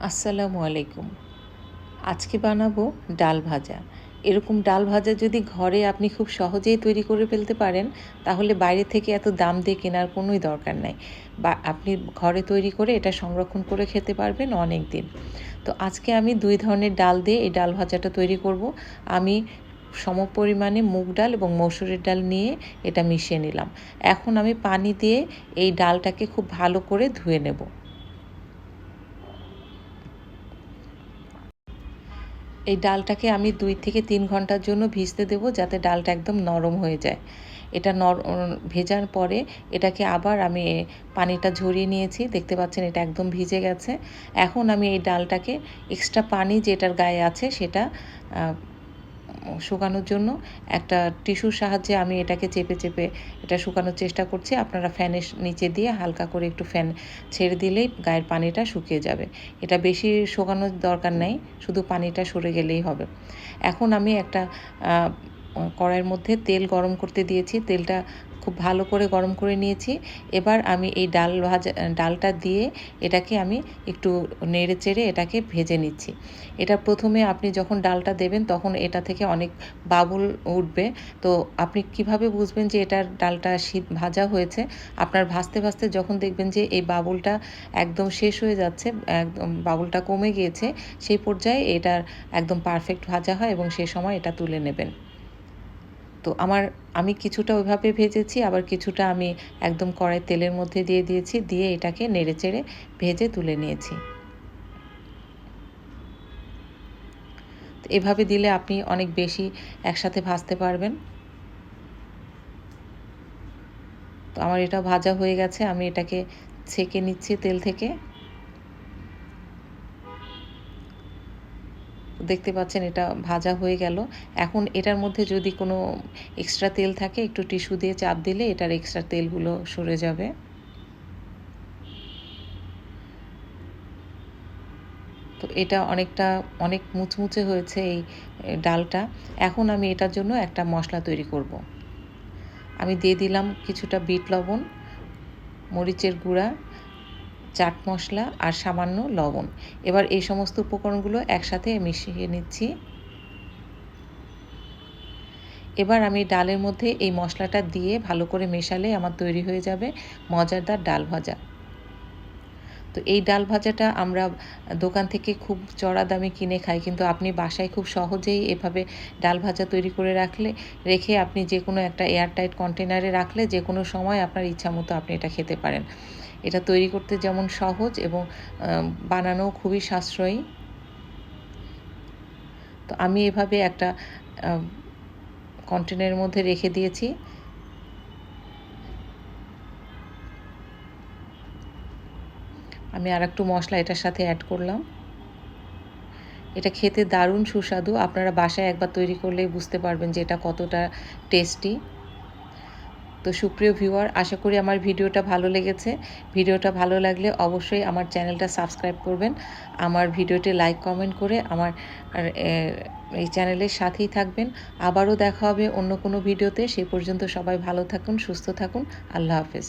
আসসালামু আলাইকুম। আজকে বানাবো ডাল ভাজা। এরকম ডাল ভাজা যদি ঘরে আপনি খুব সহজেই তৈরি করে ফেলতে পারেন, তাহলে বাইরে থেকে এত দাম দিয়ে কেনার কোনোই দরকার নাই। বা আপনি ঘরে তৈরি করে এটা সংরক্ষণ করে খেতে পারবেন অনেক দিন তো আজকে আমি দুই ধরনের ডাল দিয়ে এই ডাল ভাজাটা তৈরি করব। আমি সম পরিমাণে মুগ ডাল এবং মসুরের ডাল নিয়ে এটা মিশিয়ে নিলাম। এখন আমি পানি দিয়ে এই ডালটাকে খুব ভালো করে ধুয়ে নেব। এই ডালটাকে আমি দুই থেকে তিন ঘণ্টার জন্য ভিজতে দেবো যাতে ডালটা একদম নরম হয়ে যায়। এটা নর, ভেজার পরে এটাকে আবার আমি পানিটা ঝরিয়ে নিয়েছি। দেখতে পাচ্ছেন এটা একদম ভিজে গেছে। এখন আমি এই ডালটাকে এক্সট্রা পানি যেটার গায়ে আছে সেটা শুকানোর জন্য একটা টিস্যুর সাহায্যে আমি এটাকে চেপে চেপে এটা শুকানোর চেষ্টা করছি। আপনারা ফ্যানের নিচে দিয়ে হালকা করে একটু ফ্যান ছেড়ে দিলেই গায়ের পানিটা শুকিয়ে যাবে। এটা বেশি শুকানোর দরকার নেই, শুধু পানিটা সরে গেলেই হবে। এখন আমি একটা কড়াইয়ের মধ্যে তেল গরম করতে দিয়েছি। তেলটা খুব ভালো করে গরম করে নিয়েছি। এবার আমি এই ডাল ভাজা, ডালটা দিয়ে এটাকে আমি একটু নেড়ে চেড়ে এটাকে ভেজে নিচ্ছি। এটা প্রথমে আপনি যখন ডালটা দেবেন তখন এটা থেকে অনেক বাবুল উঠবে। তো আপনি কীভাবে বুঝবেন যে এটার ডালটা শীত ভাজা হয়েছে? আপনার ভাজতে ভাজতে যখন দেখবেন যে এই বাবুলটা একদম শেষ হয়ে যাচ্ছে, একদম বাবুলটা কমে গিয়েছে, সেই পর্যায়ে এটার একদম পারফেক্ট ভাজা হয় এবং সে সময় এটা তুলে নেবেন। তো আমার, আমি কিছুটা ওইভাবে ভেজেছি, আবার কিছুটা আমি একদম কড়াই তেলের মধ্যে দিয়ে দিয়েছি, দিয়ে এটাকে নেড়ে চেড়ে ভেজে তুলে নিয়েছি। এভাবে দিলে আপনি অনেক বেশি একসাথে ভাজতে পারবেন। তো আমার এটা ভাজা হয়ে গেছে, আমি এটাকে ছেঁকে নিচ্ছি তেল থেকে। দেখতে পাচ্ছেন এটা ভাজা হয়ে গেল। এখন এটার মধ্যে যদি কোনো এক্সট্রা তেল থাকে, একটু টিস্যু দিয়ে চাপ দিলে এটার এক্সট্রা তেলগুলো সরে যাবে। তো এটা অনেকটা, অনেক মুচমুচে হয়েছে এই ডালটা। এখন আমি এটার জন্য একটা মশলা তৈরি করব। আমি দিয়ে দিলাম কিছুটা বিট লবণ, মরিচের গুঁড়া চাট মশলা আর সামান্য লবণ। এবার এই সমস্ত উপকরণগুলো একসাথে মিশিয়ে নিচ্ছি। এবার আমি ডালের মধ্যে এই মশলাটা দিয়ে ভালো করে মেশালে আমার তৈরি হয়ে যাবে মজারদার ডাল ভাজা। তো এই ডাল ভাজাটা আমরা দোকান থেকে খুব চড়া দামে কিনে খাই, কিন্তু আপনি বাসায় খুব সহজেই এভাবে ডাল ভাজা তৈরি করে রাখলে, রেখে আপনি যে কোনো একটা এয়ারটাইট কন্টেনারে রাখলে যে কোনো সময় আপনার ইচ্ছা মতো আপনি এটা খেতে পারেন। এটা তৈরি করতে যেমন সহজ এবং বানানো খুবই সাশ্রয়ী। তো আমি এভাবে একটা কন্টেনারের মধ্যে রেখে দিয়েছি। আমি আর একটু মশলা এটার সাথে অ্যাড করলাম। এটা খেতে দারুণ সুস্বাদু। আপনারা বাসায় একবার তৈরি করলেই বুঝতে পারবেন যে এটা কতটা টেস্টি তো সুপ্রিয় ভিউয়ার, আশা করি আমার ভিডিওটা ভালো লেগেছে। ভিডিওটা ভালো লাগলে অবশ্যই আমার চ্যানেলটা সাবস্ক্রাইব করবেন। আমার ভিডিওটি লাইক, কমেন্ট করে আমার এই চ্যানেলের সাথেই থাকবেন। আবারও দেখা হবে অন্য কোনো ভিডিওতে। সেই পর্যন্ত সবাই ভালো থাকুন, সুস্থ থাকুন। আল্লাহ হাফেজ।